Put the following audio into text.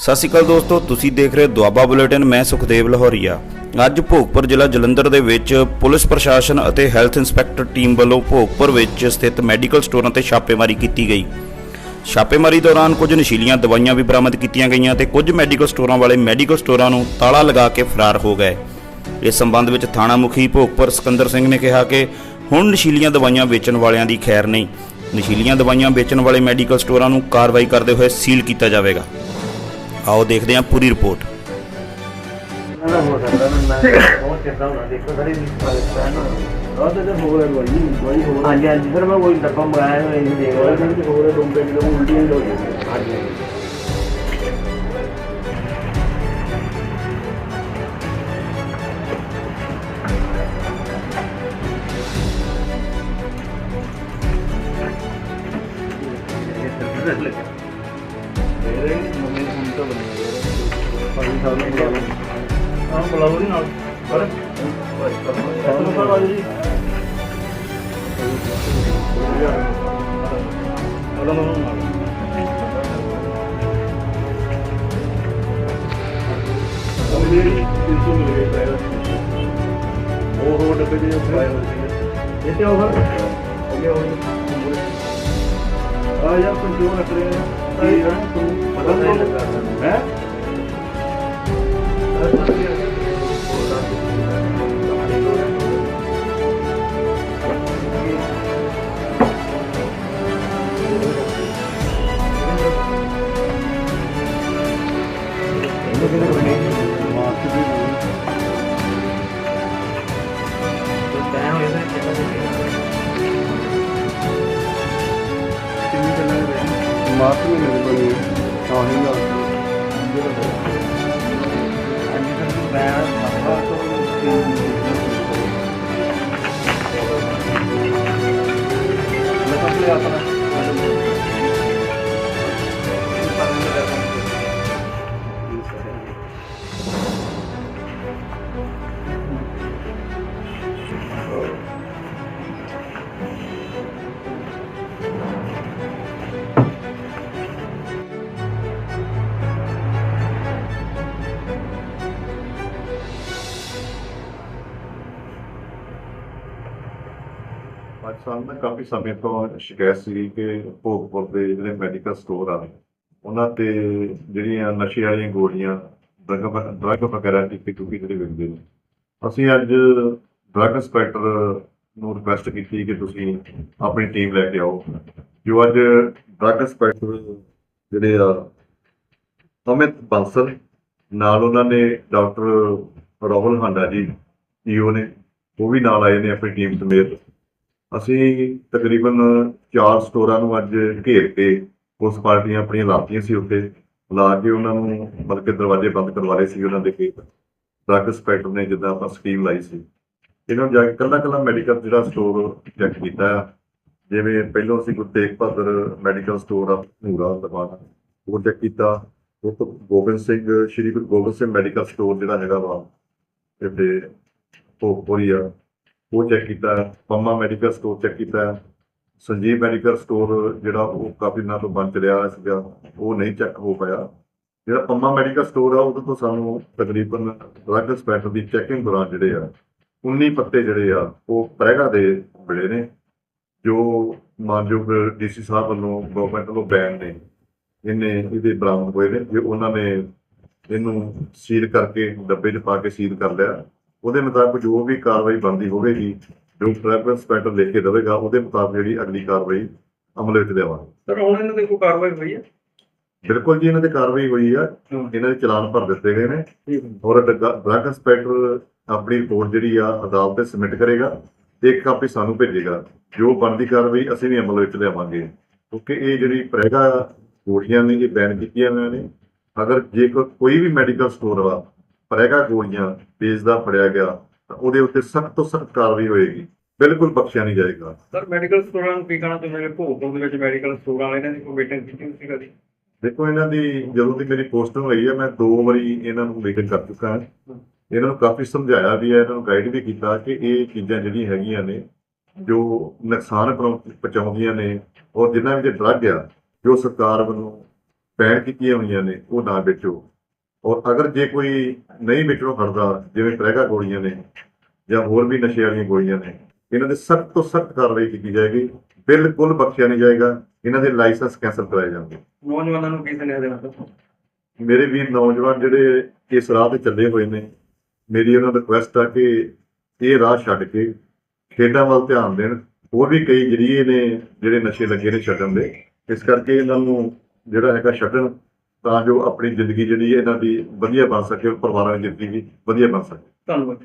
ਸਤਿ ਸ਼੍ਰੀ ਅਕਾਲ ਦੋਸਤੋ, ਤੁਸੀਂ ਦੇਖ ਰਹੇ ਹੋ ਦੁਆਬਾ ਬੁਲੇਟਿਨ, ਮੈਂ ਸੁਖਦੇਵ ਲਾਹੌਰੀਆ। ਅੱਜ ਭੋਗਪੁਰ ਜ਼ਿਲ੍ਹਾ ਜਲੰਧਰ ਦੇ ਵਿੱਚ ਪੁਲਿਸ ਪ੍ਰਸ਼ਾਸਨ ਅਤੇ ਹੈਲਥ ਇੰਸਪੈਕਟਰ ਟੀਮ ਵੱਲੋਂ ਭੋਗਪੁਰ ਵਿੱਚ ਸਥਿਤ ਮੈਡੀਕਲ ਸਟੋਰਾਂ ਤੇ ਛਾਪੇਮਾਰੀ ਕੀਤੀ ਗਈ। ਛਾਪੇਮਾਰੀ ਦੌਰਾਨ ਕੁਝ ਨਸ਼ੀਲੀਆਂ ਦਵਾਈਆਂ ਵੀ ਬਰਾਮਦ ਕੀਤੀਆਂ ਗਈਆਂ ਤੇ ਕੁਝ ਮੈਡੀਕਲ ਸਟੋਰਾਂ ਵਾਲੇ ਮੈਡੀਕਲ ਸਟੋਰਾਂ ਨੂੰ ਤਾਲਾ ਲਗਾ ਕੇ ਫਰਾਰ ਹੋ ਗਏ। ਇਸ ਸੰਬੰਧ ਵਿੱਚ ਥਾਣਾ ਮੁਖੀ ਭੋਗਪੁਰ ਸਿਕੰਦਰ ਸਿੰਘ ਨੇ ਕਿਹਾ ਕਿ ਹੁਣ ਨਸ਼ੀਲੀਆਂ ਦਵਾਈਆਂ ਵੇਚਣ ਵਾਲਿਆਂ ਦੀ ਖੈਰ ਨਹੀਂ। ਨਸ਼ੀਲੀਆਂ ਦਵਾਈਆਂ ਵੇਚਣ ਵਾਲੇ ਮੈਡੀਕਲ ਸਟੋਰਾਂ ਨੂੰ ਕਾਰਵਾਈ ਕਰਦੇ ਹੋਏ ਸੀਲ ਕੀਤਾ ਜਾਵੇਗਾ। ਆਓ ਦੇਖਦੇ ਹਾਂ ਪੂਰੀ ਰਿਪੋਰਟ। ਨਾ ਹੋਰ ਹੋਰ ਹਾਂਜੀ ਹਾਂਜੀ ਸਰ ਮੈਂ ਕੋਈ ਡੱਬਾ ਮੰਗਾਇਆ ਹੋਇਆ ਇਹ ਦੇਖ ਹੋਰ ਰਿਹਾ ਹੈ ਹੋਰ ਹੈ ਡੋਂਬੇ ਦੀ ਲੋਕ ਉਲਟੀਆਂ ਹੀ ਜਾਂਦੀਆਂ ਹਾਂਜੀ। ਮੇਰੇ ਸਾਹਿਬ ਨੇ ਬੁਲਾ ਲਿਆ ਆਹ ਬੁਲਾਓ ਜੀ ਨਾਲ ਪਰ ਤੁਹਾਨੂੰ ਪਰ ਵਾਲੀ ਜੀ ਚਲੋ ਮੈਨੂੰ ਨਾਲ ਅਮਲੀ 300 ਮਿਲ ਗਏ ਪੈਰ ਉਹ ਹੋ ਡੱਬੇ ਦੇ ਪਾਏ ਹੋਏ ਸੀ ਇਹ ਤੇ ਉਹ ਅੱਗੇ ਉਹ ਆ ਯਾਰ ਤੂੰ ਕਿਉਂ ਰੱਖ ਰਿਹਾ ਹੈ ਪਤਾ ਨਹੀਂ ਲੱਗਾ। ਹੈ? ਮਾਰਕ ਨੂੰ ਮੇਰੇ ਕੋਲ ਤਾਂ ਹੀ ਨਾ ਅੱਜ ਸਾਨੂੰ ਨਾ ਕਾਫੀ ਸਮੇਂ ਤੋਂ ਸ਼ਿਕਾਇਤ ਸੀ ਕਿ ਭੋਗਪੁਰ ਦੇ ਜਿਹੜੇ ਮੈਡੀਕਲ ਸਟੋਰ ਆ, ਉਹਨਾਂ ਤੇ ਜਿਹੜੀਆਂ ਨਸ਼ੇ ਵਾਲੀਆਂ ਗੋਲੀਆਂ ਡਰੱਗ ਡਰੱਗ ਵਗੈਰਾ ਟਿੱਕੀ ਟੁੱਕੀ ਜਿਹੜੇ ਵਿਕਦੇ ਨੇ। ਅਸੀਂ ਅੱਜ ਡਰੱਗ ਇੰਸਪੈਕਟਰ ਨੂੰ ਰਿਕੁਐਸਟ ਕੀਤੀ ਕਿ ਤੁਸੀਂ ਆਪਣੀ ਟੀਮ ਲੈ ਕੇ ਆਓ। ਜੋ ਅੱਜ ਡਰੱਗ ਇੰਸਪੈਕਟਰ ਜਿਹੜੇ ਆ, ਅਮਿਤ ਬਾਂਸਲ, ਨਾਲ ਉਹਨਾਂ ਨੇ ਡਾਕਟਰ ਰਾਹੁਲ ਹਾਂਡਾ ਜੀ, ਈਓ ਨੇ, ਉਹ ਵੀ ਨਾਲ ਆਏ ਨੇ ਆਪਣੀ ਟੀਮ ਸਮੇਤ। ਅਸੀਂ ਤਕਰੀਬਨ ਚਾਰ ਸਟੋਰਾਂ ਨੂੰ ਅੱਜ ਘੇਰ ਕੇ ਪੁਲਿਸ ਪਾਰਟੀਆਂ ਆਪਣੀਆਂ ਲਾਤੀਆਂ ਸੀ ਉੱਤੇ ਲਾ ਕੇ ਉਹਨਾਂ ਨੂੰ ਮਤਲਬ ਕਿ ਦਰਵਾਜ਼ੇ ਬੰਦ ਕਰਵਾ ਲਏ ਸੀ ਉਹਨਾਂ ਦੇ ਕੇ ਡਰੱਗ ਇੰਸਪੈਕਟਰ ਨੇ ਜਿੱਦਾਂ ਆਪਾਂ ਸਕੀਮ ਲਾਈ ਸੀ। ਇਹਨਾਂ ਨੂੰ ਜਾ ਕੇ ਕੱਲਾ ਕੱਲਾ ਮੈਡੀਕਲ ਜਿਹੜਾ ਸਟੋਰ ਚੈੱਕ ਕੀਤਾ। ਆ ਜਿਵੇਂ ਪਹਿਲਾਂ ਅਸੀਂ ਗੁਰੂ ਤੇਗ ਬਹਾਦਰ ਮੈਡੀਕਲ ਸਟੋਰ ਆ ਨੂਰਾ ਲਗਾਣਾ ਉਹ ਚੈੱਕ ਕੀਤਾ। ਉਹ ਤੋਂ ਗੋਬਿੰਦ ਸਿੰਘ, ਸ਼੍ਰੀ ਗੁਰੂ ਗੋਬਿੰਦ ਸਿੰਘ ਮੈਡੀਕਲ ਸਟੋਰ ਜਿਹੜਾ ਹੈਗਾ ਵਾ, ਇੱਥੇ ਭੋਗਪੁਰੀ ਆ। ਉਹ ਚੈੱਕ ਕੀਤਾ ਪੰਮਾ ਮੈਡੀਕਲ ਸਟੋਰ ਚੈੱਕ ਕੀਤਾ ਸੰਜੀਵ ਮੈਡੀਕਲ ਸਟੋਰ ਜਿਹੜਾ ਉਹ ਕਾਫੀ ਦਿਨਾਂ ਤੋਂ ਬੰਦ ਰਿਹਾ ਸੀਗਾ, ਉਹ ਨਹੀਂ ਚੈੱਕ ਹੋ ਪਾਇਆ। ਜਿਹੜਾ ਪੰਮਾ ਮੈਡੀਕਲ ਸਟੋਰ ਆ, ਉਹਦੇ ਤੋਂ ਸਾਨੂੰ ਤਕਰੀਬਨ ਡਰੱਗ ਇੰਸਪੈਕਟਰ ਦੀ ਚੈਕਿੰਗ ਦੌਰਾਨ ਜਿਹੜੇ ਆ 19 ਪੱਤੇ ਜਿਹੜੇ ਆ, ਉਹ ਪ੍ਰੈਗਾ ਦੇ ਮਿਲੇ ਨੇ, ਜੋ ਮਾਨਯੋਗ ਡੀਸੀ ਸਾਹਿਬ ਵੱਲੋਂ ਗਵਰਨਮੈਂਟ ਵੱਲੋਂ ਬੈਨ ਨੇ। ਇਹਨੇ ਇਹਦੇ ਬਰਾਮਦ ਹੋਏ ਨੇ, ਜੇ ਉਹਨਾਂ ਨੇ ਇਹਨੂੰ ਸੀਲ ਕਰਕੇ, ਡੱਬੇ 'ਚ ਪਾ ਕੇ ਸੀਲ ਕਰ ਲਿਆ। ਉਹਦੇ ਮੁਤਾਬਕ ਜੋ ਵੀ ਕਾਰਵਾਈ ਬਣਦੀ ਹੋਵੇਗੀ ਜੋ ਟ੍ਰੈਫਿਕ ਇੰਸਪੈਕਟਰ ਲਿਖ ਕੇ ਦੇਵੇਗਾ ਉਹਦੇ ਮੁਤਾਬਕ ਜਿਹੜੀ ਅਗਲੀ ਕਾਰਵਾਈ ਅਮਲ ਵਿੱਚ ਲਿਆਵਾਂਗੇ। ਸਰ ਹੁਣ ਇਹਨਾਂ ਤੇ ਕੋਈ ਕਾਰਵਾਈ ਹੋਈ ਹੈ? ਬਿਲਕੁਲ ਜੀ ਇਹਨਾਂ ਤੇ ਕਾਰਵਾਈ ਹੋਈ ਆ। ਇਹਨਾਂ ਦੇ ਚਲਾਨ ਭਰ ਦਿੱਤੇ ਗਏ ਨੇ। ਔਰ ਡਰੱਗ ਇੰਸਪੈਕਟਰ ਆਪਣੀ ਰਿਪੋਰਟ ਜਿਹੜੀ ਆ ਅਦਾਲਤ ਤੇ ਸਬਮਿਟ ਕਰੇਗਾ ਤੇ ਇੱਕ ਕਾਪੀ ਸਾਨੂੰ ਭੇਜੇਗਾ। ਜੋ ਬਣਦੀ ਕਾਰਵਾਈ ਅਸੀਂ ਵੀ ਅਮਲ ਵਿੱਚ ਲਿਆਵਾਂਗੇ। ਕਿਉਂਕਿ ਇਹ ਜਿਹੜੀ ਪ੍ਰੈਗਾ ਗੋਲੀਆਂ ਨੇ ਇਹ ਬੈਨ ਕੀਤੀਆਂ ਨੇ। ਅਗਰ ਜੇ ਕੋਈ ਵੀ ਮੈਡੀਕਲ ਸਟੋਰ ਵਾ ਪ੍ਰੈਗਾ ਗੋਲੀਆਂ ਵੇਚਦਾ ਫੜਿਆ ਗਿਆ ਤਾਂ ਉਹਦੇ ਉੱਤੇ ਸਖਤ ਤੋਂ ਸਖਤ ਕਾਰਵਾਈ ਹੋਏਗੀ। ਬਿਲਕੁਲ ਬਖਸ਼ਿਆ ਨਹੀਂ ਜਾਏਗਾ। ਸਰ ਮੈਡੀਕਲ ਸਟੋਰਾਂ ਨੂੰ ਕੀ ਕਹਿਣਾ ਚਾਹੁੰਦੇ ਨੇ? ਭੋਗਪੁਰ ਦੇ ਵਿੱਚ ਮੈਡੀਕਲ ਸਟੋਰ ਵਾਲੇ ਨੇ ਕੋਈ ਮੀਟਿੰਗ ਕੀਤੀ ਸੀ ਕਦੀ? ਦੇਖੋ ਇਹਨਾਂ ਦੀ ਜਦੋਂ ਦੀ ਮੇਰੀ ਪੋਸਟਿੰਗ ਹੋਈ ਹੈ ਮੈਂ ਦੋ ਵਾਰੀ ਇਹਨਾਂ ਨੂੰ ਮੀਟਿੰਗ ਕਰ ਚੁੱਕਾ ਹਾਂ। ਇਹਨਾਂ ਨੂੰ ਕਾਫੀ ਸਮਝਾਇਆ ਵੀ ਹੈ ਇਹਨਾਂ ਨੂੰ ਗਾਈਡ ਵੀ ਕੀਤਾ ਕਿ ਇਹ ਚੀਜ਼ਾਂ ਜਿਹੜੀਆਂ ਹੈਗੀਆਂ ਨੇ ਜੋ ਨੁਕਸਾਨ ਪਹੁੰ- ਪਹੁੰਚਾਉਂਦੀਆਂ ਨੇ ਔਰ ਜਿੰਨਾ ਵੀ ਡਰੱਗ ਆ ਜੋ ਸਰਕਾਰ ਵੱਲੋਂ ਬੈਨ ਕੀਤੀਆਂ ਹੋਈਆਂ ਨੇ ਉਹ ਨਾ ਵੇਚੋ। ਔਰ ਅਗਰ ਜੇ ਕੋਈ ਨਹੀਂ ਵੇਚਣੋਂ ਹਟਦਾ ਜਿਵੇਂ ਪ੍ਰੈਗਾ ਗੋਲੀਆਂ ਨੇ ਜਾਂ ਹੋਰ ਵੀ ਨਸ਼ੇ ਵਾਲੀਆਂ ਗੋਲੀਆਂ ਨੇ ਇਹਨਾਂ ਦੇ ਸਖਤ ਤੋਂ ਸਖਤ ਕਾਰਵਾਈ ਕੀਤੀ ਜਾਏਗੀ। ਬਿਲਕੁਲ ਬਖਸ਼ਿਆ ਨਹੀਂ ਜਾਏਗਾ। ਇਹਨਾਂ ਦੇ ਲਾਇਸੈਂਸ ਕੈਂਸਲ ਕਰਾਏ ਜਾਣਗੇ। ਨੌਜਵਾਨਾਂ ਨੂੰ ਕੀ ਸੁਨੇਹਾ ਦੇਣਾ ਚਾਹੁੰਦੇ? ਮੇਰੇ ਵੀਰ ਨੌਜਵਾਨ ਜਿਹੜੇ ਇਸ ਰਾਹ ਤੇ ਚੱਲੇ ਹੋਏ ਨੇ ਮੇਰੀ ਉਹਨਾਂ ਨੂੰ ਰਿਕੁਐਸਟ ਆ ਕਿ ਇਹ ਰਾਹ ਛੱਡ ਕੇ ਖੇਡਾਂ ਵੱਲ ਧਿਆਨ ਦੇਣ। ਹੋਰ ਵੀ ਕਈ ਜਰੀਏ ਨੇ ਜਿਹੜੇ ਨਸ਼ੇ ਲੱਗੇ ਨੇ ਛੱਡਣ ਦੇ। ਇਸ ਕਰਕੇ ਇਹਨਾਂ ਨੂੰ ਜਿਹੜਾ ਹੈਗਾ ਛੱਡਣ। ਤਾਂ ਜੋ ਆਪਣੀ ਜ਼ਿੰਦਗੀ ਜਿਹੜੀ ਇਹਨਾਂ ਦੀ ਵਧੀਆ ਬਣ ਸਕੇ, ਪਰਿਵਾਰਾਂ ਦੀ ਜ਼ਿੰਦਗੀ ਵੀ ਵਧੀਆ ਬਣ ਸਕੇ। ਧੰਨਵਾਦ